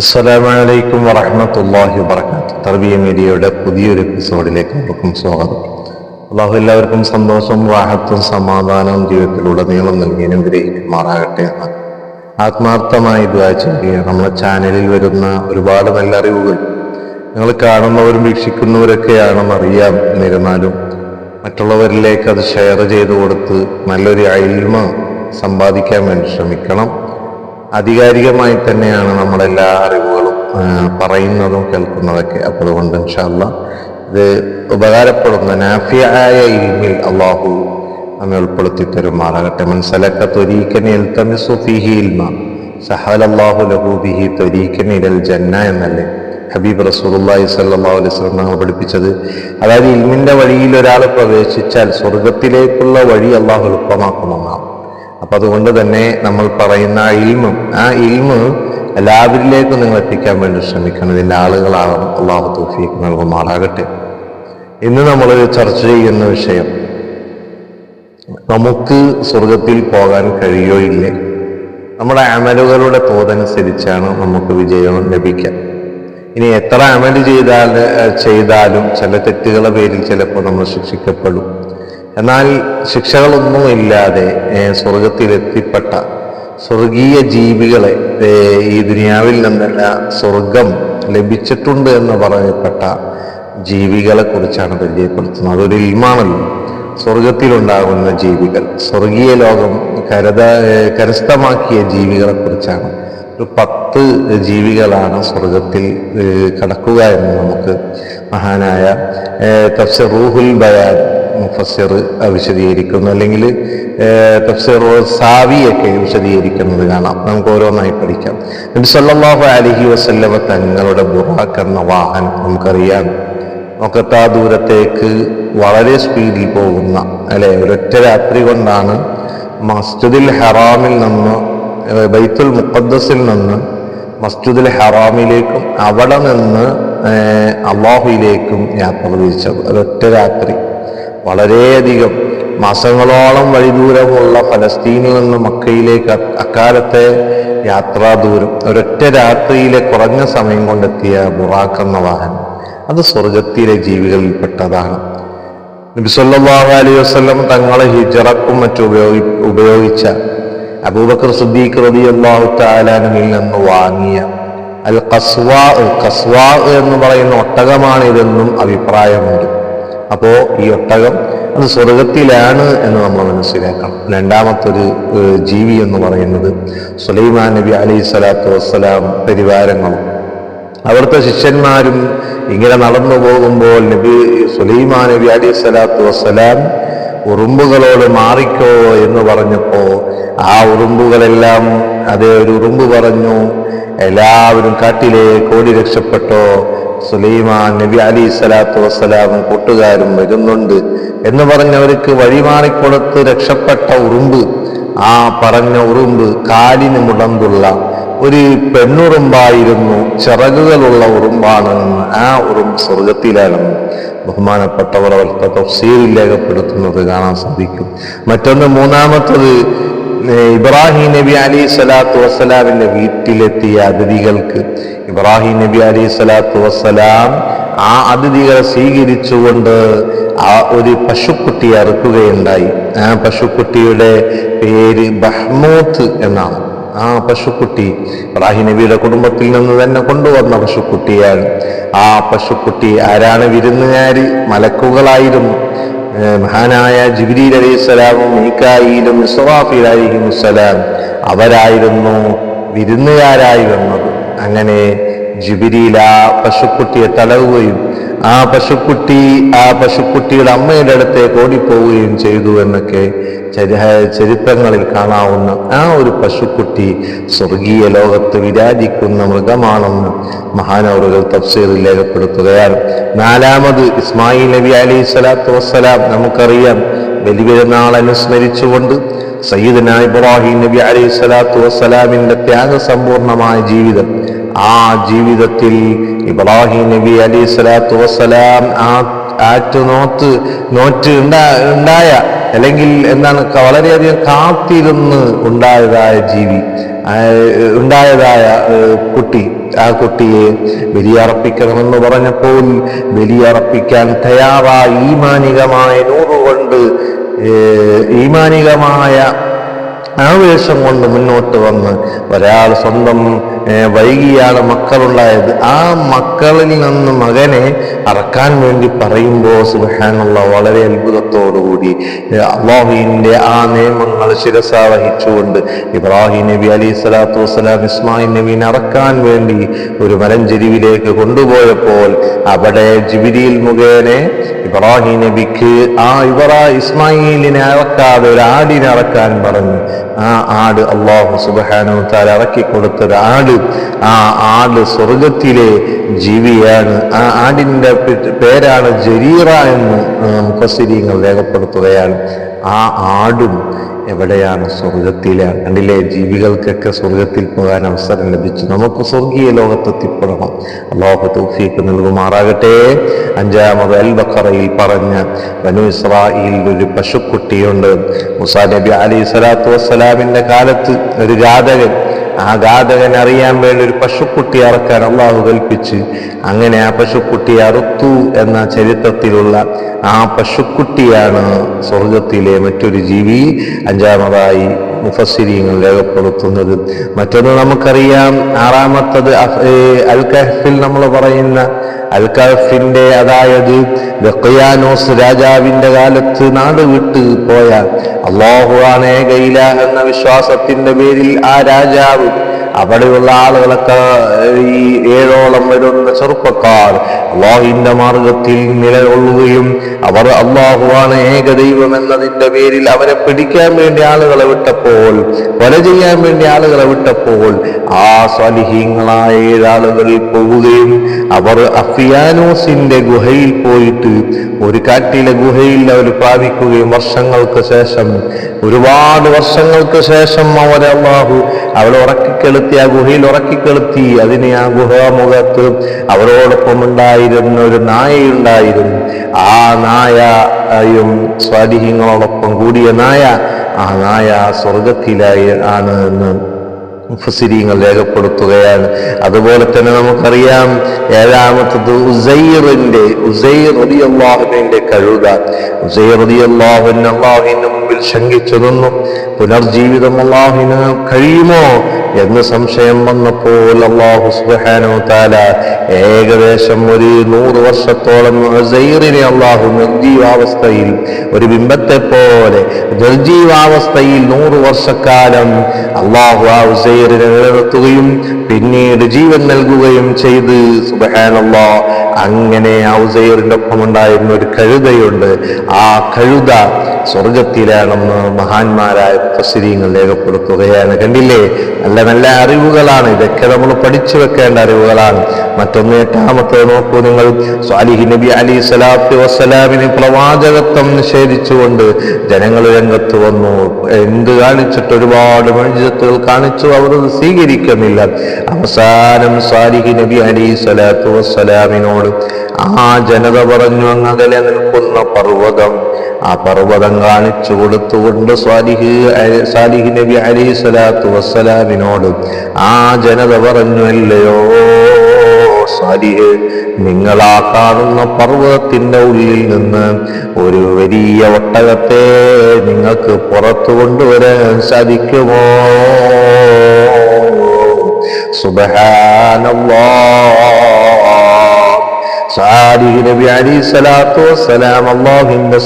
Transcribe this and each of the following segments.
അസ്സലാമലൈക്കും വറഹമത്തല്ലാഹി വബർക്കാത്തു തർബിയ മീഡിയയുടെ പുതിയൊരു എപ്പിസോഡിലേക്ക് അവർക്കും സ്വാഗതം. അള്ളാഹു എല്ലാവർക്കും സന്തോഷവും വാഹത്വം സമാധാനവും ജീവിതത്തിലൂടെ നീളം നൽകി അനുഗ്രഹിക്കുമാറാകട്ടെ. എന്ന് ആത്മാർത്ഥമായി ദ്വാ ചെയ്യുക. നമ്മുടെ ചാനലിൽ വരുന്ന ഒരുപാട് നല്ല അറിവുകൾ നിങ്ങൾ കാണുന്നവരും വീക്ഷിക്കുന്നവരൊക്കെയാണെന്ന് അറിയാം. എന്നിരുന്നാലും മറ്റുള്ളവരിലേക്ക് അത് ഷെയർ ചെയ്തു കൊടുത്ത് നല്ലൊരു അയിൽമ സമ്പാദിക്കാൻ വേണ്ടി ശ്രമിക്കണം. ആധികാരികമായി തന്നെയാണ് നമ്മളെല്ലാ അറിവുകളും പറയുന്നതും കേൾക്കുന്നതൊക്കെ. അപ്പോൾ അതുകൊണ്ട് ഇൻഷാല്ല ഇത് ഉപകാരപ്പെടുന്ന നാഫിയായ ഇൽമിൽ അള്ളാഹു നമ്മെ ഉൾപ്പെടുത്തി തരുമാറാകട്ടെ. മനസ്സിലക്ക ത്വരീക്കൻ എൽത്തമിസു ഫിഹി ഇൽമ സഹൽ അള്ളാഹു ലഹു ബിഹി ത്വരീക്കൻ ഇരൽ ജന്ന എന്നല്ലേ ഹബീബ് റസൂലുള്ളാഹി സ്വല്ലല്ലാഹു അലൈഹി വസല്ലം പഠിപ്പിച്ചത്. അതായത് ഇൽമിന്റെ വഴിയിൽ ഒരാൾ പ്രവേശിച്ചാൽ സ്വർഗത്തിലേക്കുള്ള വഴി അള്ളാഹു എളുപ്പമാക്കുമെന്നാണ്. അപ്പൊ അതുകൊണ്ട് തന്നെ നമ്മൾ പറയുന്ന ആ ഇൽമും ആ ഇൽമ് എല്ലാവരിലേക്കും നിങ്ങൾ എത്തിക്കാൻ വേണ്ടി ശ്രമിക്കണം. ഇതിന്റെ ആളുകളാകും അള്ളാഹു തൗഫീഖ് നൽകുമാറാകട്ടെ. ഇന്ന് നമ്മൾ ചർച്ച ചെയ്യുന്ന വിഷയം നമുക്ക് സ്വർഗത്തിൽ പോകാൻ കഴിയോ ഇല്ലേ? നമ്മുടെ അമലുകളുടെ തോതനുസരിച്ചാണ് നമുക്ക് വിജയം ലഭിക്കുക. ഇനി എത്ര അമൽ ചെയ്താൽ ചെയ്താലും ചില തെറ്റുകളുടെ പേരിൽ ചിലപ്പോൾ നമ്മൾ ശിക്ഷിക്കപ്പെടും. എന്നാൽ ശിക്ഷകളൊന്നുമില്ലാതെ സ്വർഗത്തിലെത്തിപ്പെട്ട സ്വർഗീയ ജീവികളെ ഈ ദുനിയാവിൽ നിന്നല്ല സ്വർഗം ലഭിച്ചിട്ടുണ്ട് എന്ന് പറയപ്പെട്ട ജീവികളെ കുറിച്ചാണ് പരിചയപ്പെടുത്തുന്നത്. അതൊരു ഇൽമാണല്ലോ. സ്വർഗത്തിലുണ്ടാകുന്ന ജീവികൾ സ്വർഗീയ ലോകം കരുത കരസ്ഥമാക്കിയ ജീവികളെ കുറിച്ചാണ് ഒരു പത്ത് ജീവികളാണ് സ്വർഗത്തിൽ കടക്കുക എന്ന് നമുക്ക് മഹാനായ തഫ്സീർ റൂഹുൽ ബയാൻ മുഫസ്സിർ വിശദീകരിക്കുന്നു. അല്ലെങ്കിൽ തഫ്സീർ സാവിയൊക്കെ വിശദീകരിക്കുന്നത് കാണാം. നമുക്ക് ഓരോന്നായി പഠിക്കാം. നബി സല്ലാഹു അലഹി വസല്ലമ തങ്ങളുടെ ബുറാഖ് എന്ന വാഹനം നമുക്കറിയാം. നോക്കത്താ ദൂരത്തേക്ക് വളരെ സ്പീഡിൽ പോകുന്ന അല്ലെ ഒരൊറ്റ രാത്രി കൊണ്ടാണ് മസ്ജിദുൽ ഹറാമിൽ നിന്ന് ബൈത്തുൽ മുഖദ്ദസിൽ നിന്ന് മസ്ജിദുൽ ഹറാമിലേക്കും അവിടെ നിന്ന് അള്ളാഹുയിലേക്കും യാത്ര തിരിച്ചത്. ഒരൊറ്റ രാത്രി. വളരെയധികം മാസങ്ങളോളം വഴിദൂരമുള്ള ഫലസ്തീനിൽ നിന്ന് മക്കയിലേക്ക് അക്കാലത്തെ യാത്രാ ദൂരം. ഒരൊറ്റ രാത്രിയിലെ കുറഞ്ഞ സമയം കൊണ്ടെത്തിയ ബുറാഖ് എന്ന വാഹനം. അത് സ്വർഗത്തിലെ ജീവികളിൽപ്പെട്ടതാണ്. നബി സല്ലല്ലാഹു അലൈഹി വസല്ലം തങ്ങളെ ഹിജറക്കും മറ്റും ഉപയോഗി ഉപയോഗിച്ച അബൂബക്കർ സുദ്ദീഖ് റബി അള്ളാഹു താലാനിൽ നിന്ന് വാങ്ങിയ അൽ കസ്വാ കസ്വാ എന്ന് പറയുന്ന ഒട്ടകമാണിതെന്നും അഭിപ്രായമുണ്ട്. അപ്പോ ഈ ഒട്ടകം അത് സ്വർഗത്തിലാണ് എന്ന് നമ്മൾ മനസ്സിലാക്കണം. രണ്ടാമത്തൊരു ജീവി എന്ന് പറയുന്നത് സുലൈമാൻ നബി അലൈഹി സ്വലാത്തു വസ്സലാം പരിവാരങ്ങളും അവിടുത്തെ ശിഷ്യന്മാരും ഇങ്ങനെ നടന്നു പോകുമ്പോൾ നബി സുലൈമാൻ നബി അലൈഹി സ്വലാത്തു വസ്സലാം ഉറുമ്പുകളോട് മാറിക്കോ എന്ന് പറഞ്ഞപ്പോ ആ ഉറുമ്പുകളെല്ലാം അതേ ഒരു ഉറുമ്പ് പറഞ്ഞു. എല്ലാവരും കാട്ടിലെ കോടി രക്ഷപ്പെട്ടോ. സുലൈമാൻ നബി അലി സ്വലാത്തു വസ്സലാമും കൂട്ടുകാരും വരുന്നുണ്ട് എന്ന് പറഞ്ഞവർക്ക് വഴിമാറിക്കൊടുത്ത് രക്ഷപ്പെട്ട ഉറുമ്പ്. ആ പറഞ്ഞ ഉറുമ്പ് കാലിന് മുടന്തുള്ള ഒരു പെണ്ണുറുമ്പായിരുന്നു. ചിറകുകളുള്ള ഉറുമ്പാണെന്ന് ആ ഉറുമ്പ് സ്വർഗത്തിലാണെന്ന് ബഹുമാനപ്പെട്ടവർ അവർക്ക് തഫ്സീലിൽ രേഖപ്പെടുത്തുന്നത് കാണാൻ സാധിക്കും. മറ്റൊന്ന് മൂന്നാമത്തത് ഇബ്രാഹിം നബി അലി സ്വലാത്തു വസ്സലാമിന്റെ വീട്ടിലെത്തിയ അതിഥികൾക്ക് ഇബ്രാഹിം നബി അലി സ്വലാത്തു വസ്സലാം ആ അതിഥികളെ സ്വീകരിച്ചുകൊണ്ട് ആ ഒരു പശുക്കുട്ടി അറുക്കുകയുണ്ടായി. ആ പശുക്കുട്ടിയുടെ പേര് ബഹ്മൂത്ത് എന്നാണ്. ആ പശുക്കുട്ടി ഇബ്രാഹിം നബിയുടെ കുടുംബത്തിൽ നിന്ന് തന്നെ കൊണ്ടുവന്ന പശുക്കുട്ടിയാണ്. ആ പശുക്കുട്ടി ആരാണ് വിരുന്നുകാരി? മലക്കുകളായിരുന്നു. മഹാനായ ജിബ്രീൽ അലൈഹി സ്വലാമും മീക്കായിലും അലൈഹി സ്വലാം അവരായിരുന്നു വിരുന്നുകാരായി വന്നത്. അങ്ങനെ ജിബിരിയിൽ ആ പശുക്കുട്ടിയെ തടവുകയും ആ പശുക്കുട്ടി ആ പശുക്കുട്ടിയുടെ അമ്മയുടെ അടുത്തേക്ക് ഓടിപ്പോവുകയും ചെയ്തു എന്നൊക്കെ ചരി- ചരിത്രങ്ങളിൽ കാണാവുന്ന ആ ഒരു പശുക്കുട്ടി സ്വർഗീയ ലോകത്ത് വിരാജിക്കുന്ന മൃഗമാണെന്ന് മഹാനവറുകൾ തഫ്സീറിൽ രേഖപ്പെടുത്തുകയാണ്. നാലാമത് ഇസ്മായിൽ നബി അലി സ്വലാത്തു വസ്സലാം. നമുക്കറിയാം ബലിപെരുന്നാൾ അനുസ്മരിച്ചുകൊണ്ട് സയ്യിദന ഇബ്രാഹിം നബി അലൈഹി സ്വലാത്തു വസ്സലാമിന്റെ ത്യാഗസമ്പൂർണമായ ജീവിതം ആ ജീവിതത്തിൽ ഇബ്രാഹിം നബി അലി സ്വലാത്തു വസ്സലാം ആ ആറ്റ് നോത്ത് നോറ്റ് ഉണ്ടാ ഉണ്ടായ അല്ലെങ്കിൽ എന്താണ് വളരെയധികം കാത്തിരുന്ന് ഉണ്ടായതായ ജീവി ഉണ്ടായതായ കുട്ടി ആ കുട്ടിയെ ബലിയർപ്പിക്കണമെന്ന് പറഞ്ഞപ്പോൾ ബലിയർപ്പിക്കാൻ തയ്യാറായി ഈമാനികമായ നൂറുകൊണ്ട് ഈമാനികമായ ആവേശം കൊണ്ട് മുന്നോട്ട് വന്ന് ഒരാൾ സ്വന്തം വൈകിയാണ് മക്കളുണ്ടായത്. ആ മക്കളിൽ നിന്ന് മകനെ അറക്കാൻ വേണ്ടി പറയുമ്പോൾ സുഹാനുള്ള വളരെ അത്ഭുതത്തോടുകൂടി കൂടി അള്ളാഹുവിന്റെ ആ നിയമങ്ങൾ ശിരസ വഹിച്ചുകൊണ്ട് ഇബ്രാഹിം നബി അലി സ്വലാത്തു വസ്സലാം ഇസ്മായിൽ നബീൻ അറക്കാൻ വേണ്ടി ഒരു മലഞ്ചെരിവിലേക്ക് കൊണ്ടുപോയപ്പോൾ അവിടെ ജിബിരിയിൽ മുഖേന ഇബ്രാഹിം നബിക്ക് ആ ഇബ്രാ ഇസ്മായിലിനെ അറക്കാതെ ഒരു ആടിനെ അറക്കാൻ പറഞ്ഞു. ആ ആട് അള്ളാഹു സുബാനു താൽ ഇറക്കി കൊടുത്തൊരു ആട്. ആ ആട് സ്വർഗത്തിലെ ജീവിയാണ്. ആ ആടിന്റെ പേരാണ് ജരീറ എന്ന് മുഖസിരിങ്ങൾ രേഖപ്പെടുത്തുകയാണ്. ആ ആടും എവിടെയാണ് സ്വർഗത്തിലെ കണ്ടില്ലേ ജീവികൾക്കൊക്കെ സ്വർഗത്തിൽ പോകാൻ അവസരം ലഭിച്ചു. നമുക്ക് സ്വർഗീയ ലോകത്തെത്തിപ്പെടണം അള്ളാഹു തൗഫീക്ക് നൽകുമാറാകട്ടെ. അഞ്ചാമത് അൽ ബഖറയിൽ പറഞ്ഞ ബനു ഇസ്രായിൽ ഒരു പശുക്കുട്ടിയുണ്ട്. മുസാ നബി അലി സ്വലാത്തു വസ്സലാമിന്റെ കാലത്ത് ഒരു ഘാതകൻ ആ ഘാതകൻ അറിയാൻ വേണ്ടി ഒരു പശുക്കുട്ടി അറക്കാൻ അള്ളാഹു കൽപ്പിച്ച് അങ്ങനെ ആ പശുക്കുട്ടി അറുത്തു എന്ന ചരിത്രത്തിലുള്ള ആ പശുക്കുട്ടിയാണ് സ്വർഗത്തിലെ മറ്റൊരു ജീവി അഞ്ചാമതായി മുഫസ്സിരിയങ്ങൾ രേഖപ്പെടുത്തുന്നത്. മറ്റൊന്ന് നമുക്കറിയാം. ആറാമത്തത് അൽ കഹഫിൽ നമ്മൾ പറയുന്ന അൽ കഹഫിന്റെ അതായത് ബക്കയാനോസ് രാജാവിന്റെ കാലത്ത് നാട് വിട്ട് പോയ ആണേ ഗൈല എന്ന വിശ്വാസത്തിന്റെ പേരിൽ ആ രാജാവ് അവിടെയുള്ള ആളുകളൊക്കെ ഈ ഏഴോളം വരുന്ന ചെറുപ്പക്കാർ അള്ളാഹുവിന്റെ മാർഗത്തിൽ നിലകൊള്ളുകയും അവർ അള്ളാഹുവാണ് ഏകദൈവം എന്നതിന്റെ പേരിൽ അവരെ പിടിക്കാൻ വേണ്ടി ആളുകളെ വിട്ടപ്പോൾ കൊല ചെയ്യാൻ വേണ്ടി ആളുകളെ വിട്ടപ്പോൾ ആ സ്വലിഹീങ്ങളായ ഏഴാളുകളിൽ പോവുകയും അവർ അഫിയാനോസിന്റെ ഗുഹയിൽ പോയിട്ട് ഒരു കാറ്റിലെ ഗുഹയിൽ അവർ പ്രാപിക്കുകയും വർഷങ്ങൾക്ക് ശേഷം ഒരുപാട് വർഷങ്ങൾക്ക് ശേഷം അവരെ അള്ളാഹു അവളെ ഉറക്കിക്കെളുത്തി ആ ഗുഹയിൽ ഉറക്കിക്കെളുത്തി അതിനെ ആ ഗുഹാമുഖത്ത് അവരോടൊപ്പം ഉണ്ടായിരുന്ന ഒരു നായയുണ്ടായിരുന്നു ആ നായയും സ്വാധീനങ്ങളോടൊപ്പം കൂടിയ നായ ആ നായ സ്വർഗത്തിലായി ആണ് എന്ന് മുഫസിരിങ്ങൾ രേഖപ്പെടുത്തുകയാണ്. അതുപോലെ തന്നെ നമുക്കറിയാം ഏഴാമത്തത് ഉസൈറിന്റെ ഉസൈർ റളിയല്ലാഹുവിന്റെ കഴുത ഉസൈർ റളിയല്ലാഹുവിൻ അള്ളാഹുവിന്റെ മുമ്പിൽ ശങ്കിച്ചു നിന്നു. പുനർജീവിതം അള്ളാഹുവിന് കഴിയുമോ? എന്ന് സംശയം വന്നപ്പോൾ അള്ളാഹു സുബാനോ താല ഏകദേശം ഒരു നൂറ് വർഷത്തോളം ഉസൈറിനെ അള്ളാഹു നിർജീവാവസ്ഥയിൽ ഒരു ബിംബത്തെ പോലെ നിർജീവാവസ്ഥയിൽ നൂറ് വർഷക്കാലം അള്ളാഹു ആ ഉസൈറിനെ നിലനിർത്തുകയും പിന്നീട് ജീവൻ നൽകുകയും ചെയ്ത്. സുബഹാനല്ലാ അങ്ങനെ ആ ഉസൈറിന്റെ ഒപ്പം ഉണ്ടായിരുന്ന ഒരു കഴുതയുണ്ട്. ആ കഴുത സ്വർഗത്തിലാണെന്ന് മഹാന്മാരായ പ്രസിദ്ധീങ്ങൾ രേഖപ്പെടുത്തുകയാണ്. കണ്ടില്ലേ? നല്ല നല്ല അറിവുകളാണ്. ഇതൊക്കെ നമ്മൾ പഠിച്ചു വെക്കേണ്ട അറിവുകളാണ്. മറ്റൊന്ന് എട്ടാമത്തെ നോക്കൂ നിങ്ങൾ. സ്വാലിഹി നബി അലി സ്വലാത്തു വസ്സലാമിന് പ്രവാചകത്വം നിഷേധിച്ചുകൊണ്ട് ജനങ്ങൾ രംഗത്ത് വന്നു. എന്ത് കാണിച്ചിട്ട് ഒരുപാട് മഴിജത്തുകൾ കാണിച്ചു. അവർ സ്വീകരിക്കുന്നില്ല. അവസാനം സ്വാലിഹി നബി അലി സ്വലാത്തു വസ്സലാമിനോട് ആ ജനത പറഞ്ഞു അങ്ങകലെ നിൽക്കുന്ന പർവതം ആ പർവതം കാണിച്ചു കൊടുത്തുകൊണ്ട് സ്വാലിഹ് സാലിഹ് നബി അലി സ്വലാത്തു വസ്സലാമിനോട് ആ ജനത പറഞ്ഞു അല്ലയോ സാലിഹ് നിങ്ങൾ കാണുന്ന പർവതത്തിന്റെ ഉള്ളിൽ നിന്ന് ഒരു വലിയ ഒട്ടകത്തെ നിങ്ങൾക്ക് പുറത്തു കൊണ്ടുവരാൻ സാധിക്കുമോ? സുബഹാനല്ലാ. സാലിഹ് നബി അലി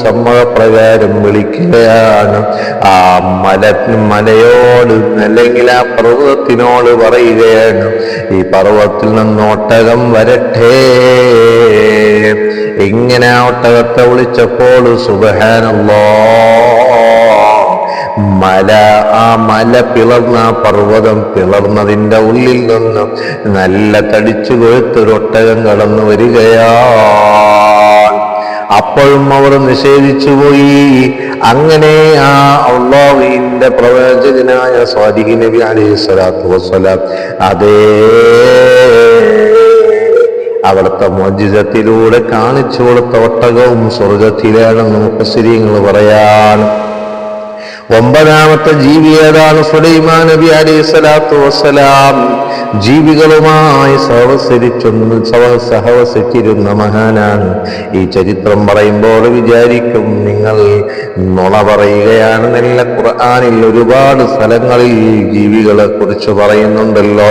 സമ്മതപ്രകാരം വിളിക്കുകയാണ്. ആ മല മലയോട് അല്ലെങ്കിൽ ആ പർവതത്തിനോട് പറയുകയാണ് ഈ പർവതത്തിൽ നിന്ന് ഒട്ടകം വരട്ടെ. ഇങ്ങനെ ഒട്ടകത്തെ വിളിച്ചപ്പോൾ സുബഹാനല്ലോ മല ആ മല പിളർന്ന ആ പർവതം പിളർന്നതിന്റെ ഉള്ളിൽ നിന്ന് നല്ല തടിച്ചു കൊഴുത്തൊരൊട്ടകം കടന്നു വരികയാണ് അപ്പോഴും അവർ നിഷേധിച്ചു പോയി. അങ്ങനെ ആ അള്ളാഹുവിന്റെ പ്രവചകനായ സ്വാദിഹി നബി അലൈഹി സ്വലാത്തു വസ്സലാം അതേ അവിടുത്തെ മോചിതത്തിലൂടെ കാണിച്ചു കൊടുത്ത ഒട്ടകവും സ്വർഗത്തിലാണെന്ന് മുപ്പശ്ശേരിങ്ങൾ പറയാൻ ഒമ്പതാമത്തെ ജീവി ഏതാണ്? സുലൈമാൻ നബി അലൈഹി സ്വലാത്തു വസ്സലാം. ജീവികളുമായി സഹവസരിച്ചൊന്ന് സഹ- സഹവസിച്ചിരുന്ന മഹാനാണ്. ഈ ചരിത്രം പറയുമ്പോൾ വിചാരിക്കും നിങ്ങൾ നുണ പറയുകയാണ് നല്ല ഖുർആാനിൽ ഒരുപാട് സ്ഥലങ്ങളിൽ ജീവികളെ കുറിച്ച് പറയുന്നുണ്ടല്ലോ.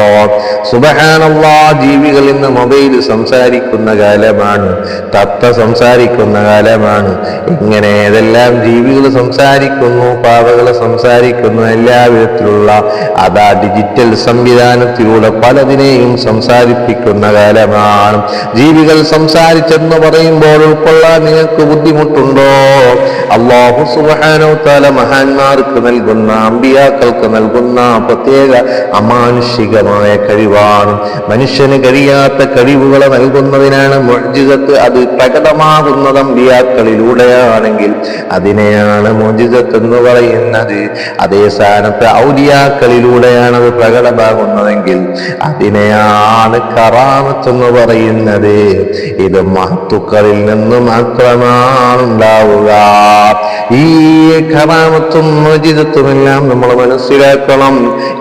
സുബഹാനല്ലാ ജീവികൾ ഇന്ന് മൊബൈൽ സംസാരിക്കുന്ന കാലമാണ് തത്ത സംസാരിക്കുന്ന കാലമാണ്. ഇങ്ങനെ ഏതെല്ലാം ജീവികൾ സംസാരിക്കുന്നു? പാവകൾ സംസാരിക്കുന്ന എല്ലാ വിധത്തിലുള്ള അതാ ഡിജിറ്റൽ സംവിധാനത്തിലൂടെ പലതിനെയും സംസാരിപ്പിക്കുന്ന കാലമാണ്. ജീവികൾ സംസാരിച്ചെന്ന് പറയുമ്പോൾ ഉൾക്കൊള്ളാൻ നിങ്ങൾക്ക് ബുദ്ധിമുട്ടുണ്ടോ? അള്ളാഹു സുബാനോ തല മഹാന്മാർക്ക് നൽകുന്ന അമ്പിയാക്കൾക്ക് നൽകുന്ന പ്രത്യേക അമാനുഷികമായ കഴിവാണ്. മനുഷ്യന് കഴിയാത്ത കഴിവുകളെ നൽകുന്നതിനാണ് മോജിതത്ത് അത് പ്രകടമാകുന്നത് അമ്പിയാക്കളിലൂടെയാണെങ്കിൽ. അതിനെയാണ് മോജിതത്ത് എന്ന് പറയുന്നത്. അതേ സ്ഥാനത്ത് ഔലിയാക്കളിലൂടെയാണ് അത് പ്രകടമാകുന്നതെങ്കിൽ അതിനെയാണ് കറാമത്ത് എന്ന് പറയുന്നത്. ഇത് മഹത്തുക്കളിൽ നിന്ന് മാത്രമാണ് ഉണ്ടാവുക ഈ കറാമത്തും മജിതത്വമെല്ലാം നമ്മൾ മനസ്സിലാക്കണം.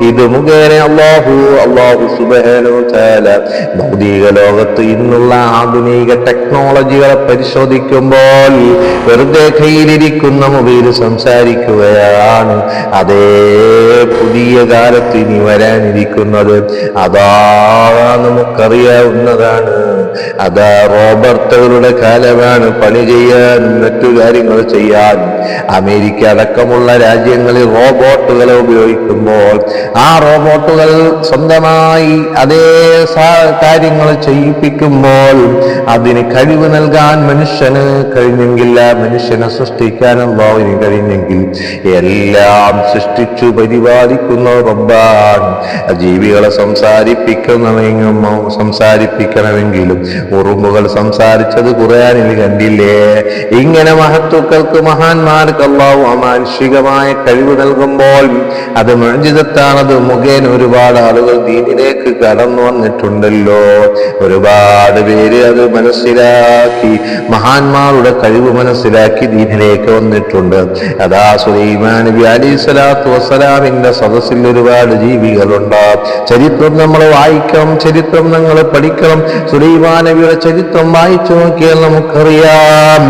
ഇത് മുഖേന അള്ളാഹു അള്ളാഹു സുബേനോ താല ഭൗതിക ലോകത്ത് ഇന്നുള്ള ആധുനിക ടെക്നോളജികളെ പരിശോധിക്കുമ്പോൾ വെറുതെ കയ്യിലിരിക്കുന്ന മൊബൈൽ സംസാരിക്കുകയാണ് അതേ പുതിയ കാലത്ത് ഇനി വരാനിരിക്കുന്നത് അതാ നമുക്കറിയാവുന്നതാണ്. അതാ റോബർട്ടുകളുടെ കാലമാണ് പണി ചെയ്യാൻ മറ്റു കാര്യങ്ങൾ ചെയ്യാൻ. അമേരിക്ക അടക്കമുള്ള രാജ്യങ്ങളിൽ റോബോട്ടുകളെ ഉപയോഗിക്കുമ്പോൾ ആ റോബോട്ടുകൾ സ്വന്തമായി അതേ കാര്യങ്ങൾ ചെയ്യിപ്പിക്കുമ്പോൾ അതിന് കഴിവ് നൽകാൻ മനുഷ്യന് കഴിഞ്ഞെങ്കിൽ മനുഷ്യനെ സൃഷ്ടിക്കാനും ഭാവിന് കഴിഞ്ഞെങ്കിൽ എല്ലാം സൃഷ്ടിച്ചു പരിപാലിക്കുന്ന റബ്ബാൻ. ജീവികളെ സംസാരിപ്പിക്കണമെങ്കിലും സംസാരിപ്പിക്കണമെങ്കിലും ഉറുമ്പുകൾ സംസാരിച്ചത് ഖുർആനിൽ കണ്ടില്ലേ? ഇങ്ങനെ മഹത്തുക്കൾക്ക് മഹാന്മാർക്ക് അള്ളാഹു അമാനുഷികമായ കഴിവ് നൽകുമ്പോൾ അത് മഞ്ജിതത്താണത് മുഖേന ഒരുപാട് ആളുകൾ ദീനിലേക്ക് കടന്നു വന്നിട്ടുണ്ടല്ലോ. ഒരുപാട് പേര് അത് മനസ്സിലാക്കി മഹാന്മാരുടെ കഴിവ് മനസ്സിലാക്കി ദീനിലേക്ക് വന്നിട്ടുണ്ട്. അതാ സുലൈമാൻ നബി അലി സ്വലാത്തു വസ്സലാമിന്റെ സദസ്സിൽ ഒരുപാട് ജീവികളുണ്ട്. ചരിത്രം നമ്മൾ വായിക്കണം ചരിത്രം നമ്മൾ പഠിക്കണം. സുലൈമാൻ നബിയുടെ ചരിത്രം വായിച്ചു നോക്കിയാൽ നമുക്കറിയാം.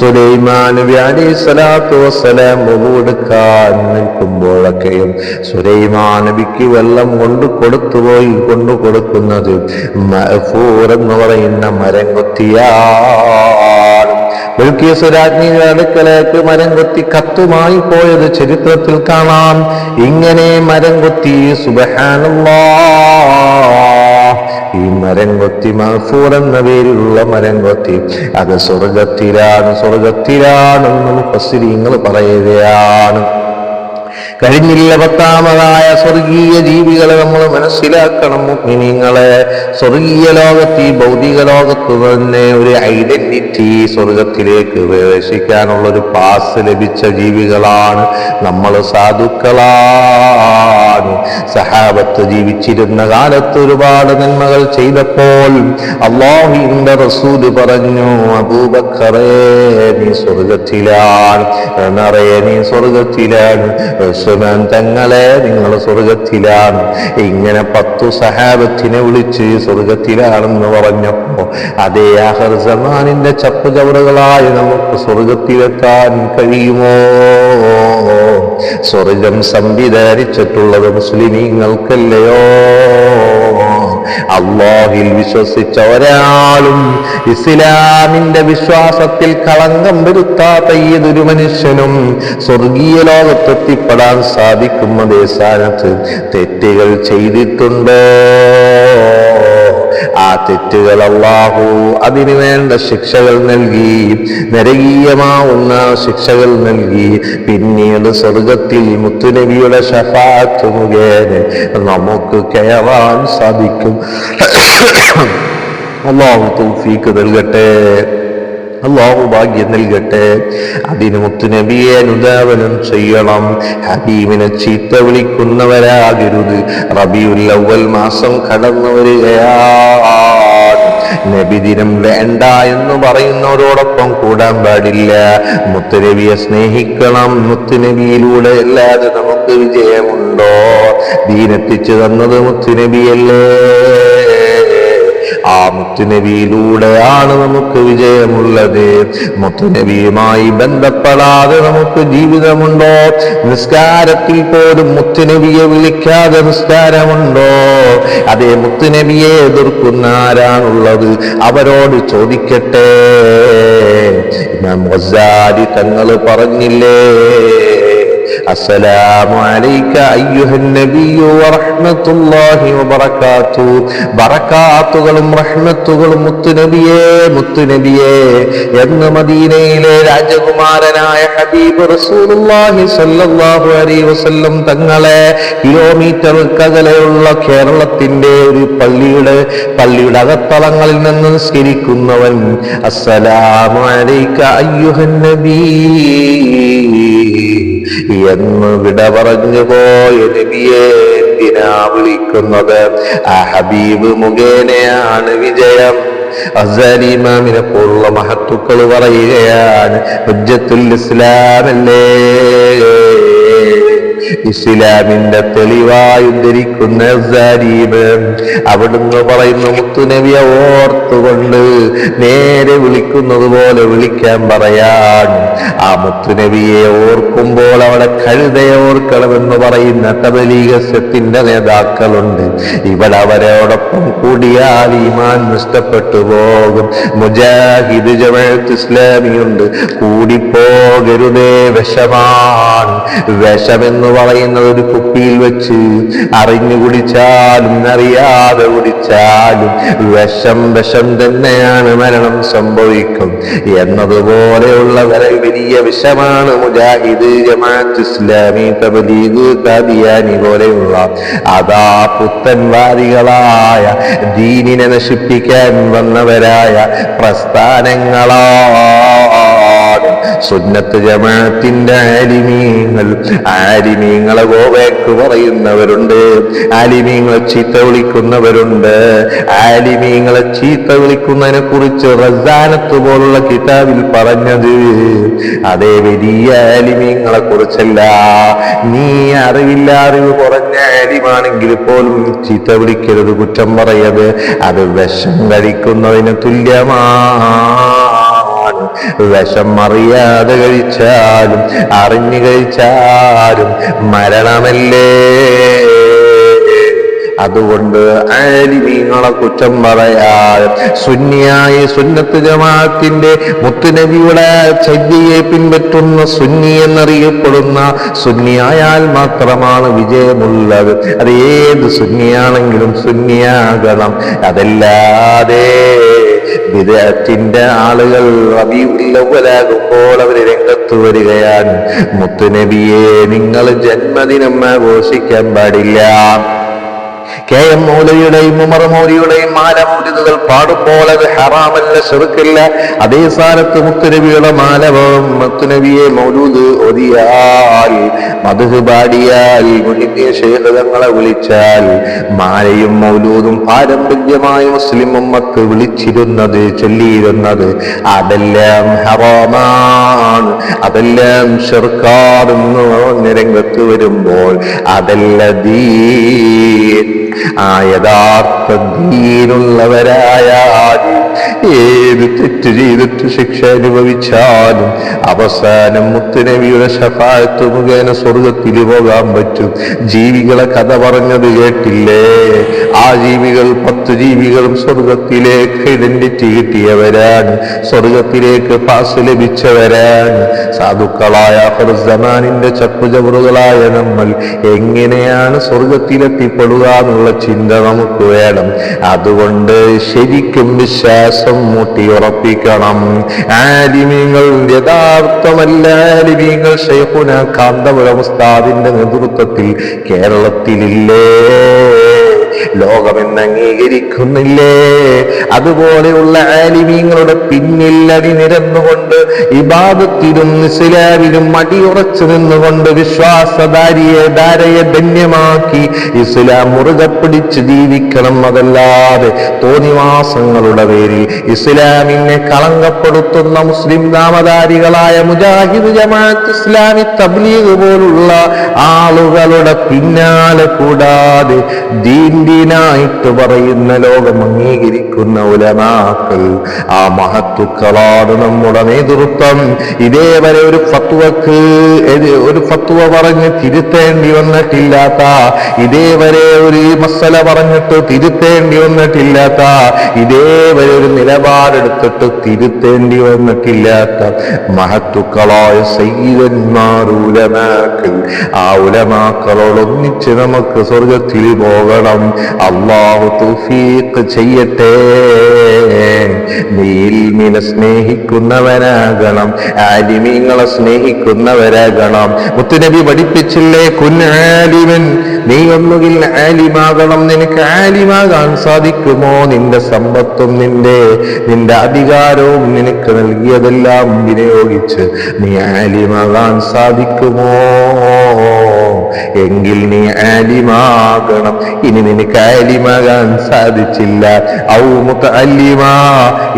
സുലൈമാൻ നബി അലി സ്വലാത്തു വസ്സലാം കൊടുക്കാൻ നിൽക്കുമ്പോഴൊക്കെയും സുലൈമാൻ നബിക്ക് വെള്ളം കൊണ്ട് കൊടുത്തുപോയി കൊണ്ടു കൊടുക്കുന്നത് എന്ന് പറയുന്ന മരം കൊത്തിയാണ് ബിൽക്കീസ് രാജ്ഞിയുടെ അടുക്കലേക്ക് മരം കൊത്തി കത്തുമായി പോയത് ചരിത്രത്തിൽ കാണാം. ഇങ്ങനെ മരം കൊത്തി ഈ മരം കൊത്തി മഹഫൂർ എന്ന പേരിലുള്ള മരം കൊത്തി. അത് സ്വർഗത്തിലാണ് സ്വർഗത്തിലാണെന്ന് മുഫസ്സിരീങ്ങൾ പറയുകയാണ്. കഴിഞ്ഞില്ല പത്താമതായ സ്വർഗീയ ജീവികളെ നമ്മൾ മനസ്സിലാക്കണം മുഗ്മിനീങ്ങളെ. സ്വർഗീയ ലോകത്ത് ഈ ഭൗതിക ലോകത്ത് തന്നെ ഒരു ഐഡന്റിറ്റി സ്വർഗത്തിലേക്ക് പ്രവേശിക്കാനുള്ള ഒരു പാസ് ലഭിച്ച ജീവികളാണ് നമ്മൾ സാധുക്കളാണ്. സഹാബത്ത് ജീവിച്ചിരുന്ന കാലത്ത് ഒരുപാട് നന്മകൾ ചെയ്തപ്പോൾ അള്ളാഹുവിന്റെ റസൂൽ പറഞ്ഞു അബൂബക്കറേ നീ സ്വർഗത്തിലാണ്. എന്നറിയ നീ സ്വർഗത്തിലാണ്. ഉസ്മാൻ നിങ്ങൾ സ്വർഗത്തിലാണ്. ഇങ്ങനെ പത്തു സഹാബത്തിനെ വിളിച്ച് സ്വർഗത്തിലാണെന്ന് പറഞ്ഞപ്പോ അതേ ആഹർ സമാനിന്റെ ചപ്പ് ചവറുകളായി നമുക്ക് സ്വർഗത്തിലെത്താൻ കഴിയുമോ? സ്വർഗം സംവിധാനിച്ചിട്ടുള്ളത് മുസ്ലിമീങ്ങൾക്കല്ലയോ? അള്ളാഹിൽ വിശ്വസിച്ച ഒരാളും ഇസ്ലാമിന്റെ വിശ്വാസത്തിൽ കളങ്കം വരുത്താത്ത ഏതൊരു മനുഷ്യനും സ്വർഗീയ ലോകത്തെത്തിപ്പെടാൻ സാധിക്കും അതേ സ്ഥാനത്ത് തെറ്റുകൾ ചെയ്തിട്ടുണ്ടോ? ആ തെറ്റുകൾ അള്ളാഹു അതിനു വേണ്ട ശിക്ഷകൾ നൽകി നരകീയമാവുന്ന ശിക്ഷകൾ നൽകി. പിന്നീട് സ്വർഗത്തിൽ മുത്തുനബിയുടെ ഷഫാത്ത് മുഖേന നമുക്ക് കയറാൻ സാധിക്കും. അള്ളാഹു തൗഫീക്ക് നൽകട്ടെ. അള്ളാഹു ഭാഗ്യം നൽകട്ടെ. അതിന് മുത്തുനബിയെ അനുധാവനം ചെയ്യണം. ഹബീബിനെ ചീത്ത വിളിക്കുന്നവരാകരുത്. റബിയുൽ മാസം കടന്നു വരികയാണ്. നബിദിനം വേണ്ട എന്ന് പറയുന്നവരോടൊപ്പം കൂടാൻ പാടില്ല. മുത്തുനബിയെ സ്നേഹിക്കണം. മുത്തുനബിയിലൂടെ അല്ലാതെ നമുക്ക് വിജയമുണ്ടോ? ദീനെത്തിച്ചു തന്നത് മുത്തുനബിയല്ലേ മുത്തുനബിയിലൂടെയാണ് നമുക്ക് വിജയമുള്ളത്. മുത്തുനബിയുമായി ബന്ധപ്പെടാതെ നമുക്ക് ജീവിതമുണ്ടോ? നിസ്കാരത്തിൽ പോലും മുത്തുനബിയെ വിളിക്കാതെ നിസ്കാരമുണ്ടോ? അതേ മുത്തുനബിയെ എതിർക്കുന്ന ആരാണുള്ളത്? അവരോട് ചോദിക്കട്ടെ. ഗസാലി തങ്ങൾ പറഞ്ഞില്ലേ? അസ്സലാമു അലൈക അയ്യുഹൻ വറഹ്മത്തുള്ളാഹി വബറകാത്തു. ബറകാത്തുകളും റഹ്മത്തുകളും മുത്തുനബിയേ മുത്തുനബിയേ. എന്ന് മദീനയിലെ രാജകുമാരനായ ഹബീബ് റസൂലുള്ളാഹി സല്ലല്ലാഹു അലൈഹി വസല്ലം തങ്ങളെ കിലോമീറ്ററുകകലെയുള്ള കേരളത്തിന്റെ ഒരു പള്ളിയുടെ പള്ളിയുടെ അകത്തളങ്ങളിൽ നിന്ന് നിസ്കരിക്കുന്നവൻ അസ്സലാമു അലൈക എന്ന് വിട പറഞ്ഞു പോയ നബിയെ വിളിക്കുന്നത്? ആ ഹബീബ് മുഖേനയാണ് വിജയം. അസലിമാമിനെ മഹത്തുക്കൾ പറയുകയാണ് ഇസ്ലാമല്ലേ? ഇസ്ലാമിന്റെ തെളിവായി ഉദ്ധരിക്കുന്ന അവിടുന്ന് പറയുന്ന മുത്തുനബിയെ ഓർത്തുകൊണ്ട് നേരെ വിളിക്കുന്നത് പോലെ വിളിക്കാൻ പറയാൻ. ആ മുത്തുനബിയെ ഓർക്കുമ്പോൾ അവിടെ കഴുതയെ ഓർക്കണമെന്ന് പറയുന്ന തബലീകസ്യത്തിന്റെ നേതാക്കളുണ്ട്. ഇവിടെ അവരോടൊപ്പം കൂടിയാൽ ഈമാൻ നഷ്ടപ്പെട്ടു പോകും. മുജാഹിദ് ജമാഅത്ത് ഇസ്ലാമിയുണ്ട്. കൂടിപ്പോകരുതേ വിഷമാണ്. വിഷമെന്ന് പറയുന്നത് ഒരു കുപ്പിയിൽ വെച്ച് അറിഞ്ഞു കുടിച്ചാലും അറിയാതെ കുടിച്ചാലും വിഷം വിഷം തന്നെയാണ് മരണം സംഭവിക്കും. എന്നതുപോലെയുള്ള വലിയ വിഷമാണ് മുജാഹിദ് ജമാഅത്ത് ഇസ്ലാമി തബലീഗ് കാദിയാനി പോലെയുള്ള അതാ പുത്തൻവാദികളായ ദീനിനെ നശിപ്പിക്കാൻ വന്നവരായ പ്രസ്ഥാനങ്ങളാണ് സുന്നത്ത് ജമാഅത്തിന്റെ ആലിമീങ്ങൾ ആലിമീങ്ങളെ ഗോവേക്ക് പറയുന്നവരുണ്ട്. ആലിമീങ്ങളെ ചീത്ത വിളിക്കുന്നവരുണ്ട്. ആലിമീങ്ങളെ ചീത്ത വിളിക്കുന്നതിനെ കുറിച്ച് റസാനത്ത് പോലുള്ള കിതാബിൽ പറഞ്ഞത് അതേ വലിയ ആലിമീങ്ങളെ കുറിച്ചല്ല. നീ അറിവില്ല അറിവ് കുറഞ്ഞ ആലിമാണെങ്കിൽ പോലും ചീത്ത വിളിക്കരുത് കുറ്റം പറയത് അത് വിഷം കഴിക്കുന്നതിന് തുല്യമാണ് വിഷം അറിയാതെ കഴിച്ചാലും അറിഞ്ഞു കഴിച്ചാലും മരണമല്ലേ? അതുകൊണ്ട് ആലിമീങ്ങളെ കുറ്റം പറയാതെ സുന്നിയായി സുന്നത്ത് ജമാഅത്തിന്റെ മുത്തുനബിയുടെ ചര്യയെ പിൻപറ്റുന്ന സുന്നി എന്നറിയപ്പെടുന്ന സുന്നിയായാൽ മാത്രമാണ് വിജയമുള്ളത്. അത് ഏത് സുന്നിയാണെങ്കിലും സുന്നിയാകണം. അതല്ലാതെ വിദേഹത്തിന്റെ ആളുകൾ റബിയുള്ളവരാകുമ്പോൾ അവർ രംഗത്ത് വരികയാണ്. മുത്തുനബിയെ നിങ്ങൾ ജന്മദിനം ആഘോഷിക്കാൻ പാടില്ല. കെ എം മൗലയുടെയും ഉമർ മൗലിയുടെയും മാലമൂലികൾ പാടുമ്പോൾ അത് ഹറാമല്ല ചെറുക്കില്ല അതേ സ്ഥാനത്ത് മുത്തുനബിയുടെ മാലവം മുത്തുനബിയെ മൗലൂദ് ഒതിയാൽ മധുഹ് പാടിയാൽ മുന്നിയ ശേഖരങ്ങളെ വിളിച്ചാൽ മാലയും മൗലൂദും പാരമ്പര്യമായ മുസ്ലിം ഉമ്മത്ത് വിളിച്ചിരുന്നത് ചൊല്ലിയിരുന്നത് അതെല്ലാം ഹറാമാണ്. അതെല്ലാം ചെറുക്കാതെന്ന് രംഗത്ത് വരുമ്പോൾ അതല്ല ദീൻ ആ യഥാർത്ഥ ദീനുള്ളവരായാൽ ഏത് തെറ്റ് ചെയ്തിട്ട് ശിക്ഷ അനുഭവിച്ചാലും അവസാനം മുത്തുനബിയുടെ ശഫായത്ത് മുഖേന സ്വർഗത്തിൽ പോകാൻ പറ്റും. ജീവികളെ കഥ പറഞ്ഞത് കേട്ടില്ലേ? ആ ജീവികൾ പത്ത് ജീവികളും സ്വർഗത്തിലേക്ക് ഐഡന്റിറ്റി കിട്ടിയവരാണ്. സ്വർഗത്തിലേക്ക് പാസ് ലഭിച്ചവരാണ്. സാധുക്കളായ ഫർസമാനിന്റെ ചപ്പുചവറുകളായ നമ്മൾ എങ്ങനെയാണ് സ്വർഗത്തിലെത്തിപ്പെടുക എന്നുള്ള ചിന്ത നമുക്ക് വേണം. അതുകൊണ്ട് ശരിക്കും വിശ്വാസം മൂട്ടിയുറപ്പിക്കണം ആലിമീങ്ങൾ യഥാർത്ഥമല്ല. ആലിമ്യങ്ങൾ ഷെയ്ഖുന കാന്തപുരം ഉസ്താദിന്റെ നേതൃത്വത്തിൽ കേരളത്തിലില്ലേ? ലോകമെന്ന് അംഗീകരിക്കുന്നില്ലേ അതുപോലെയുള്ള ആലിമീങ്ങളുടെ പിന്നിൽ അണിനിരന്നുകൊണ്ട് ഇബാദത്തിലും ഇസ്ലാമിലും അടിയുറച്ചു നിന്നുകൊണ്ട് വിശ്വാസധാരിയെ ധാരയെ ധന്യമാക്കി ഇസ്ലാം മുറുകെ പിടിച്ച് ജീവിക്കണം അതല്ലാതെ തോന്നിവാസങ്ങളുടെ പേരിൽ ഇസ്ലാമിനെ കളങ്കപ്പെടുത്തുന്ന മുസ്ലിം നാമധാരികളായ മുജാഹിദ് ജമാഅത്ത് ഇസ്ലാമി തബ്ലീഗ് പോലുള്ള ആളുകളുടെ പിന്നാലെ കൂടാതെ ദീൻ ദീനായിട്ട് പറയുന്ന ലോകം അംഗീകരിക്കുന്ന ഉലമാക്കൾ ആ മഹത്തുക്കളാണ് നമ്മുടെ നേതൃത്വം. ഇതേവരെ ഒരു ഫത്വക്ക് ഒരു ഫത്വ പറഞ്ഞ് തിരുത്തേണ്ടി വന്നിട്ടില്ലാത്ത ഇതേവരെ ഒരു മസല പറഞ്ഞിട്ട് തിരുത്തേണ്ടി വന്നിട്ടില്ലാത്ത ഇതേവരെ ഒരു നിലപാടെടുത്തിട്ട് തിരുത്തേണ്ടി വന്നിട്ടില്ലാത്ത മഹത്തുക്കളായ സയ്യിദന്മാർ ഉലമാക്കൾ. ആ ഉലമാക്കളോട് ഒന്നിച്ച് നമുക്ക് സ്വർഗത്തിൽ പോകണം. അള്ളാഹു തൗഫീഖ് ചെയ്യട്ടെ. നീൽമിനെ സ്നേഹിക്കുന്നവനാകണം ആലിമീങ്ങളെ സ്നേഹിക്കുന്നവരാകണം. മുത്തുനബി പഠിപ്പിച്ചില്ലേ കുന്നാലിമൻ നീ ഒന്നുകിൽ ആലിമാകണം. നിനക്ക് ആലിമാകാൻ സാധിക്കുമോ? നിന്റെ സമ്പത്തും നിന്റെ നിന്റെ അധികാരവും നിനക്ക് നൽകിയതെല്ലാം വിനിയോഗിച്ച് നീ ആലിമാകാൻ സാധിക്കുമോ? എങ്കിൽ നീ ആലിമാകണം. ഇനി നിനക്ക് ആലിമാകാൻ സാധിച്ചില്ല. ഔ അലിമാ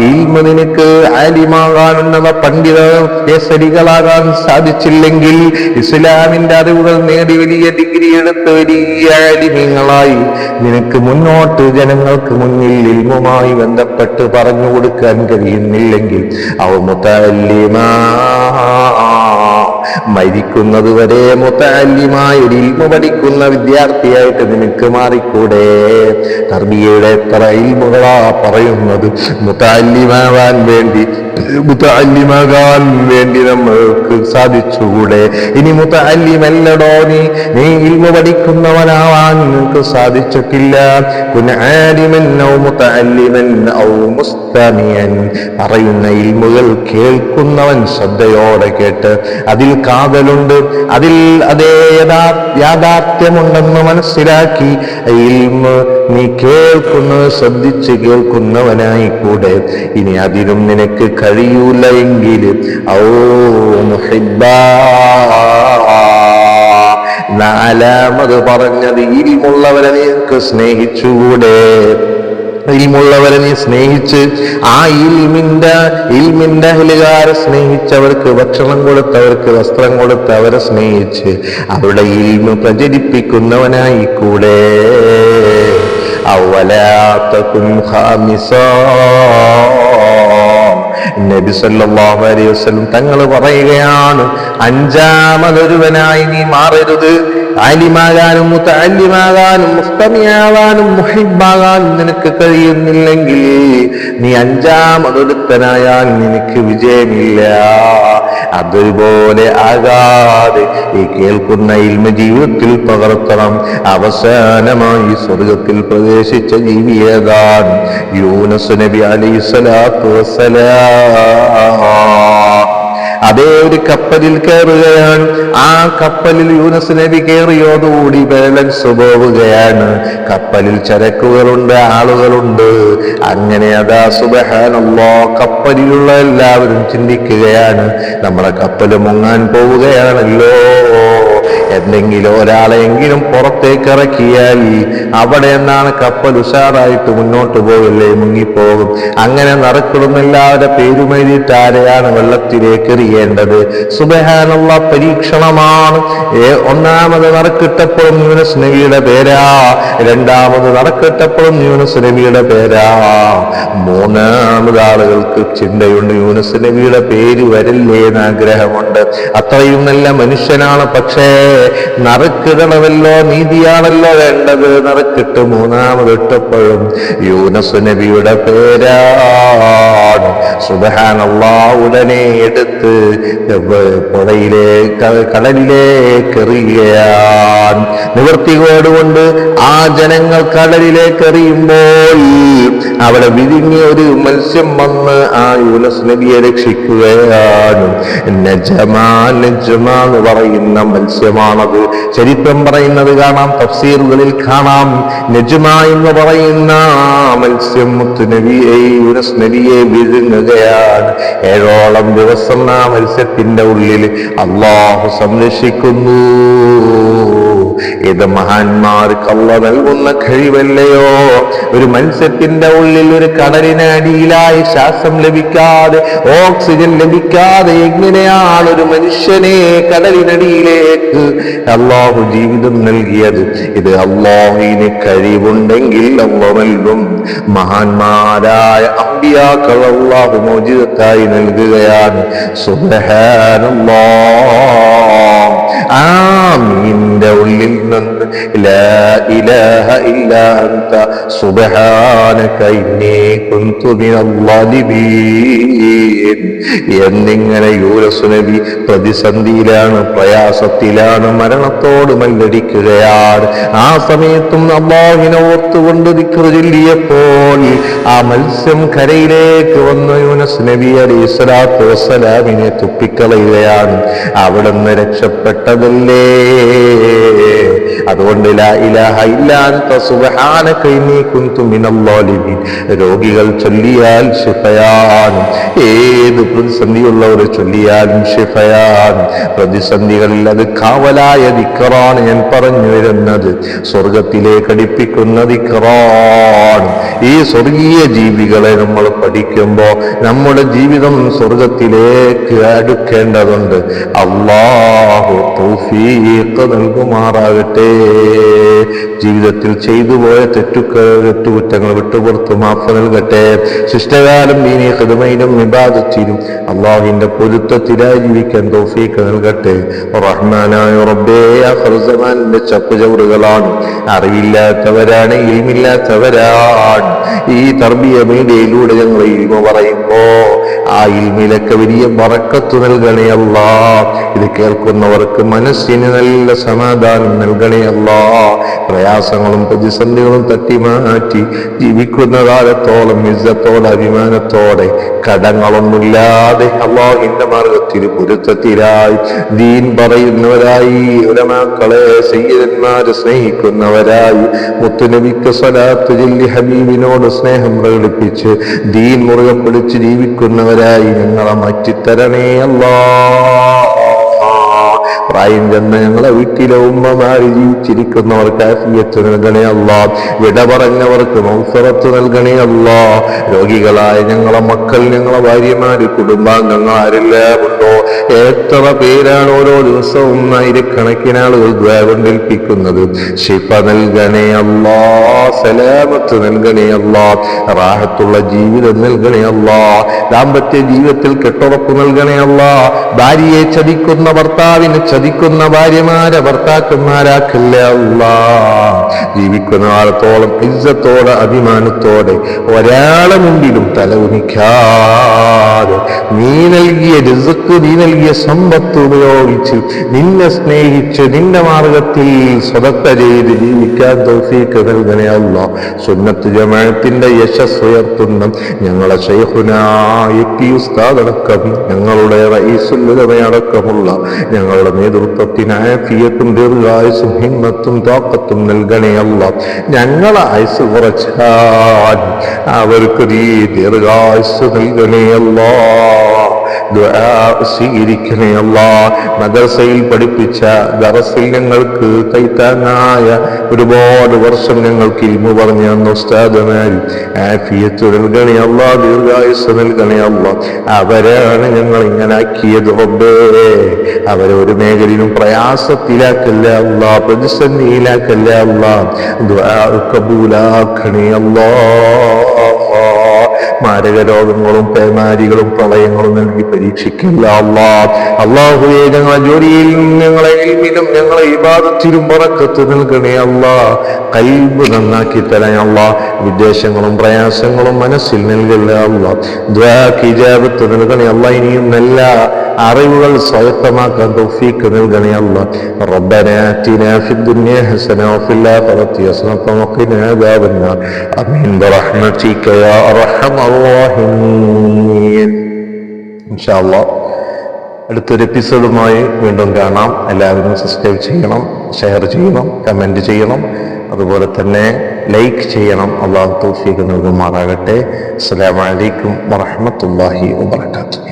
ഇൽമ നിനക്ക് ആലിമാകാനുള്ളവ പണ്ഡിത കേസരികളാകാൻ സാധിച്ചില്ലെങ്കിൽ ഇസ്ലാമിന്റെ അറിവുകൾ നേടി വലിയ ഡിഗ്രി എടുത്ത് വലിയ ആലിമീങ്ങളായി. നിനക്ക് മുന്നോട്ട് ജനങ്ങൾക്ക് മുന്നിൽ ഇൽമുമായി ബന്ധപ്പെട്ട് പറഞ്ഞു കൊടുക്കാൻ കഴിയുന്നില്ലെങ്കിൽ. ഔ മുത്തല്ലിമാ മരിക്കുന്നത് വരെ മുത്തല്യമായ ഒരു ഇൽമ പഠിക്കുന്ന വിദ്യാർത്ഥിയായിട്ട് നിനക്ക് മാറിക്കൂടെ? തർബിയയുടെ എത്ര ഇൽമുകളാ പറയുന്നത്? മുത്തല്യമാവാൻ വേണ്ടി മുത്തല്യമാകാൻ വേണ്ടി നമ്മൾക്ക് സാധിച്ചുകൂടെ? ഇനി മുത്തല്യമല്ലടോ നീ? നീ ഇൽമ പഠിക്കുന്നവനാവാൻ നിനക്ക് സാധിച്ചിട്ടില്ല. പറയുന്ന ഇൽമുകൾ കേൾക്കുന്നവൻ ശ്രദ്ധയോടെ കേട്ട് അതിൽ കാതലുണ്ട്. അതിൽ അതേ യഥാ യാഥാർത്ഥ്യമുണ്ടെന്ന് മനസ്സിലാക്കി. ഇൽമ നീ കേൾക്കുന്നത് ശ്രദ്ധിച്ച് കേൾക്കുന്നവനായി കൂടെ. ഇനി അതിനും നിനക്ക് കഴിയൂല എങ്കിൽ. നാലാമത് പറഞ്ഞത് ഇരിമുള്ളവരെ നിനക്ക് സ്നേഹിച്ചുകൂടെ. ഇൽമുള്ളവരെ നീ സ്നേഹിച്ച് ആ ഇൽമിന്റെ ഇൽമിന്റെ അഹലുകാരെ സ്നേഹിച്ചവർക്ക് ഭക്ഷണം കൊടുത്തവർക്ക് വസ്ത്രം കൊടുത്ത് അവരെ സ്നേഹിച്ച് അവരുടെ ഇൽമ പ്രചരിപ്പിക്കുന്നവനായി കൂടെ. അവലാത്തക്കും നബി സല്ലല്ലാഹു അലൈഹി വസല്ലം തങ്ങൾ പറയുകയാണ് അഞ്ചാമതൊരുവനായി നീ മാറരുത്. ആലിമാകാനും മുത്തല്ലിമാകാനും മുസ്തമിയാവാനും മുഹിബാകാനും നിനക്ക് കഴിയുന്നില്ലെങ്കിൽ നീ അഞ്ചാമതൊരുത്തനായാൽ നിനക്ക് വിജയമില്ല. അതുപോലെ ആകാതെ ഈ കേൾക്കുന്ന ഇൽമ ജീവിതത്തിൽ പകർത്തണം. അവസാനമായി സ്വർഗത്തിൽ പ്രവേശിച്ച ജീവിയേതാണ് യൂനസ് നബി അലൈസലാത്തു വസ്സലാം. അതേ ഒരു കപ്പലിൽ കയറുകയാണ്. ആ കപ്പലിൽ യൂനസ് നബി കയറിയോടുകൂടി ബാലൻസ് പോവുകയാണ്. കപ്പലിൽ ചരക്കുകളുണ്ട് ആളുകളുണ്ട്. അങ്ങനെ അതാ സുബഹാനല്ലോ കപ്പലിലുള്ള എല്ലാവരും ചിന്തിക്കുകയാണ്. നമ്മുടെ കപ്പൽ മുങ്ങാൻ പോവുകയാണല്ലോ. എന്തെങ്കിലും ഒരാളെങ്കിലും പുറത്തേക്ക് ഇറക്കിയാൽ അവിടെ നിന്നാണ് കപ്പൽ ഉഷാറായിട്ട് മുന്നോട്ട് പോകല്ലേ മുങ്ങിപ്പോകും. അങ്ങനെ നടക്കുന്ന എല്ലാവരുടെ പേരുമെഴുതിയിട്ട് ആരെയാണ് വെള്ളത്തിലേക്ക് എറിയേണ്ടത്? സുബഹാനുള്ള പരീക്ഷണമാണ്. ഒന്നാമത് നറുക്കിട്ടപ്പോഴും യൂനസ് നബിയുടെ പേരാ. രണ്ടാമത് നറുക്കിട്ടപ്പോഴും യൂനസ് നബിയുടെ പേരാ. മൂന്നാമത് ആളുകൾക്ക് ചിന്തയുണ്ട് യൂനസ് നബിയുടെ പേര് വരില്ലേ എന്ന് ആഗ്രഹമുണ്ട്. അത്രയും നല്ല മനുഷ്യനാണ് പക്ഷേ നറുക്കിടണമല്ലോ നീതിയാണല്ലോ വേണ്ടത്. നറുക്കിട്ട് മൂന്നാമതിട്ടപ്പോഴും യൂനസ് നബിയുടെ പേരാണ് സുബഹാനല്ലാ ഉടനെ എടുത്ത് പുഴയിലെ കടലിലേക്ക് എറിയുകയാണ്. നിവൃത്തികേടുകൊണ്ട് ആ ജനങ്ങൾ കടലിലേക്ക് എറിയുമ്പോൾ അവിടെ വിരിഞ്ഞ ഒരു മത്സ്യം വന്ന് ആ യൂനസ് നബിയെ രക്ഷിക്കുകയാണ്. എന്ന് പറയുന്ന മത്സ്യമാണത്. ചരിത്രം പറയുന്നത് കാണാം തഫ്സീറുകളിൽ കാണാം. നജമാ എന്ന് പറയുന്ന മത്സ്യം മുത്തു നബിയെ യൂനസ് നബിയെ വിഴുങ്ങുകയാണ് ഏഴോളം ദിവസം ആ മത്സ്യത്തിന്റെ ഉള്ളിൽ അള്ളാഹു സംരക്ഷിക്കുന്നു. ഇത് മഹാന്മാർക്ക് അല്ല നൽകുന്ന കഴിവല്ലയോ? ഒരു മത്സ്യത്തിന്റെ ഉള്ളിൽ ഒരു കടലിനടിയിലായി ശ്വാസം ലഭിക്കാതെ ഓക്സിജൻ ലഭിക്കാതെ എങ്ങനെയാണ് ഒരു മനുഷ്യനെ കടലിനടിയിലേക്ക് അള്ളാഹു ജീവിതം നൽകിയത്. ഇത് അള്ളാഹുവിന് കഴിവുണ്ടെങ്കിൽ അള്ള നൽകും. മഹാന്മാരായ അമ്പിയാക്കൾ അള്ളാഹു മോചിതത്തായി നൽകുകയാണ്. ആമീന്റെ ഉള്ളിൽ നിന്ന് ലാ ഇലാഹ അൻത സുബ്ഹാനക ഇന്നി കുന്തു എന്നിങ്ങനെ യൂരസ് നബി പ്രതിസന്ധിയിലാണ് പ്രയാസത്തിലാണ് മരണത്തോട് മല്ലടിക്കുകയാണ്. ആ സമയത്തും അള്ളാഹിനെ ഓർത്തുകൊണ്ട് ചൊല്ലിയപ്പോൾ ആ മത്സ്യം കരയിലേക്ക് വന്ന യൂനസ് നബി അലൈഹി സ്വലാത്തു വസ്സലാമിനെ തുപ്പിക്കളയുകയാണ്. അവിടുന്ന് രക്ഷപ്പെട്ടതല്ലേ അതുകൊണ്ട് രോഗികൾ ചൊല്ലിയാൽ ശിഫയാണ് ഏത് പ്രതിസന്ധിയുള്ളവർ ചൊല്ലിയാലും ശിഫയാണ് പ്രതിസന്ധികളിൽ അത് കാവലായ ദിക്കറാണ് ഞാൻ പറഞ്ഞു വരുന്നത്. സ്വർഗത്തിലേക്ക് അടിപ്പിക്കുന്ന ദിക്കറാണ് ഈ സ്വർഗീയ ജീവികളെ നമ്മൾ പഠിക്കുമ്പോൾ നമ്മുടെ ജീവിതം സ്വർഗത്തിലേക്ക് അടുക്കേണ്ടതുണ്ട്. അള്ളാഹു തൗഫീഖ് നൽകുമാറാകട്ടെ. ജീവിതത്തിൽ ചെയ്തു പോയ തെറ്റുക്ക തെറ്റുകുറ്റങ്ങൾ വിട്ടുപുറത്ത് മാഫ് നൽകട്ടെ. ശിഷ്ടകാലം ദീനി ഹിതമയിലും വിവാദത്തിലും അള്ളാഹിന്റെ പൊരുത്തത്തിലായി ജീവിക്കാൻ തൗഫീഖ് നൽകട്ടെ. റഹ്മാനായ റബ്ബേ ഹർസമാനിന്റെ ചപ്പുചവറുകളാണ്. അറിവില്ലാത്തവരാണ് ഇൽമില്ലാത്തവരാണ്. ഈ തർബിയ മീഡിയയിലൂടെ ഞങ്ങൾ ഇൽമ പറയുമ്പോ ആ ഇൽമിലൊക്കെ വലിയ ബറക്കത്ത് നൽകണേ അള്ളാ. ഇത് കേൾക്കുന്നവർക്ക് മനസ്സിന് നല്ല സമാധാനം നൽകണേ അല്ല. പ്രയാസങ്ങളും പ്രതിസന്ധികളും തട്ടിമാറ്റി ജീവിക്കുന്ന കാലത്തോളം ഇജ്ജത്തോടെ അഭിമാനത്തോടെ കടങ്ങളൊന്നുമില്ലാതെ അള്ളാഹിന്റെ മാർഗത്തിൽ പൊരുത്തത്തിലായി. ദീൻ പറയുന്നവരായി ഉലമാക്കളെ സയ്യന്മാരെ സ്നേഹിക്കുന്നവരായി. മുത്തുനബിക്ക് സ്വലാത്ത് ചൊല്ലി ഹബീബിനോട് സ്നേഹം പ്രകടിപ്പിച്ച് ദീൻ മുറുകെ പിടിച്ച് ജീവിക്കുന്നവരായി ഞങ്ങളെ മാറ്റിത്തരണേ അല്ലാ. പ്രായം ചെന്ന ഞങ്ങളെ വീട്ടിലെ ഉമ്മമാര് ജീവിച്ചിരിക്കുന്നവർക്ക് ആഫിയത്ത് നൽകണേ അല്ല വിട പറഞ്ഞവർക്ക് മൗസറത്ത് നൽകണേ അല്ല രോഗികളായ ഞങ്ങളെ മക്കൾ ഞങ്ങളെ ഭാര്യമാര് കുടുംബാംഗങ്ങൾ ആരെല്ലാം ഉണ്ടോ? എത്ര പേരാണ് ഓരോ ദിവസവും ആയിരക്കണക്കിന് ആളുകൾ ദ്വാകൊണ്ടേൽപ്പിക്കുന്നത് ശിഫ നൽകണേ അല്ലാ സലാമത്ത് നൽകണേ അല്ലാ റാഹത്തുള്ള ജീവിതം നൽകണേ അല്ലാ ദാമ്പത്യ ജീവിതത്തിൽ കെട്ടുറപ്പ് നൽകണേ അല്ലാ ഭാര്യയെ ചതിക്കുന്ന ഭർത്താവിനെ ചതിക്കുന്ന ഭാര്യമാരെ ഭർത്താക്കന്മാരാക്കില്ല ജീവിക്കുന്ന ആളത്തോളം ഇജ്ജത്തോടെ അഭിമാനത്തോടെ ഒരാളെ മുമ്പിലും തല ഉനിക്കാതെ നീ നൽകിയ രസക്ക് നീ നൽകിയ സമ്പത്ത് ഉപയോഗിച്ച് നിന്നെ സ്നേഹിച്ച് നിന്റെ മാർഗത്തിൽ സ്വതത്ത ചെയ്ത് ജീവിക്കാൻ തൗഫീക്ക് നൽകണേ സുന്നത്ത് ജമാഅത്തിന്റെ യശസ് ഉയർത്തുന്ന ഞങ്ങളെ പി ഉസ്താദടക്കം ഞങ്ങളുടെ റഈസുല്ലതമയടക്കമുള്ള ഞങ്ങളുടെ നേതൃത്വത്തിന് ആഫിയത്തും ദീർഘായുസും ഹിമ്മത്തും താക്കത്തും നൽകണേ ഞങ്ങളെ ആയുസ് കുറച്ചാൽ അവർക്ക് ദീർഘായുസ് നൽകണേ സ്വീകരിക്കണേ അല്ലാ. മദർസയിൽ പഠിപ്പിച്ച ദറസിൽ ഞങ്ങൾക്ക് കൈത്താങ്ങായ ഒരുപാട് വർഷം ഞങ്ങൾക്ക് ഇൽമു പറഞ്ഞു തന്ന ഉസ്താദമാരി. നൽകണേ അല്ലാ ദീർഘായുസ് നൽകണേ അല്ലാ. അവരാണ് ഞങ്ങൾ ഇങ്ങനെ ആക്കിയത് റബ്ബേ. അവരെ ഒരു മേഖലയിലും പ്രയാസത്തിലാക്കല്ല അല്ല പ്രതിസന്ധിയിലാക്കല്ല അല്ല. കബൂലാക്കണേ അല്ലാ. മാരക രോഗങ്ങളും പേമാരികളും പ്രളയങ്ങളും നൽകി പരീക്ഷിക്കില്ല അല്ലാ അള്ളാഹുയെ ഞങ്ങളെ ജോലിയിലും ഞങ്ങളെ ഇൽമിലും ഞങ്ങളെ ഇബാദത്തിലും പറക്കത്ത് നൽകണേ അല്ലാ കൽബ് നന്നാക്കി തരാൻ അല്ലാ വിദ്വേഷങ്ങളും പ്രയാസങ്ങളും മനസ്സിൽ നൽകല്ല അല്ലാ ദ്വാക്ക് ഇജാബത്ത് നൽകണേ അല്ലാ ഇനിയും നല്ല അറിവുകൾ സ്വായത്തമാക്കാൻ തൗഫീക്ക് നൽകണേ അല്ല ربنا آتنا في الدنيا حسنة وفي الآخرة حسنة وقنا عذاب النار آمين برحمتك يا أرحم ഇൻഷാല്ല അടുത്തൊരു എപ്പിസോഡുമായി വീണ്ടും കാണാം. എല്ലാവരും സബ്സ്ക്രൈബ് ചെയ്യണം ഷെയർ ചെയ്യണം കമന്റ് ചെയ്യണം. അതുപോലെ തന്നെ ലൈക്ക് ചെയ്യണം. അള്ളാഹു തൗഫീഖ് നൽകുമാറാകട്ടെ. അസ്സാം വലൈക്കും വാഹമത്തല്ലാഹി വാത്തു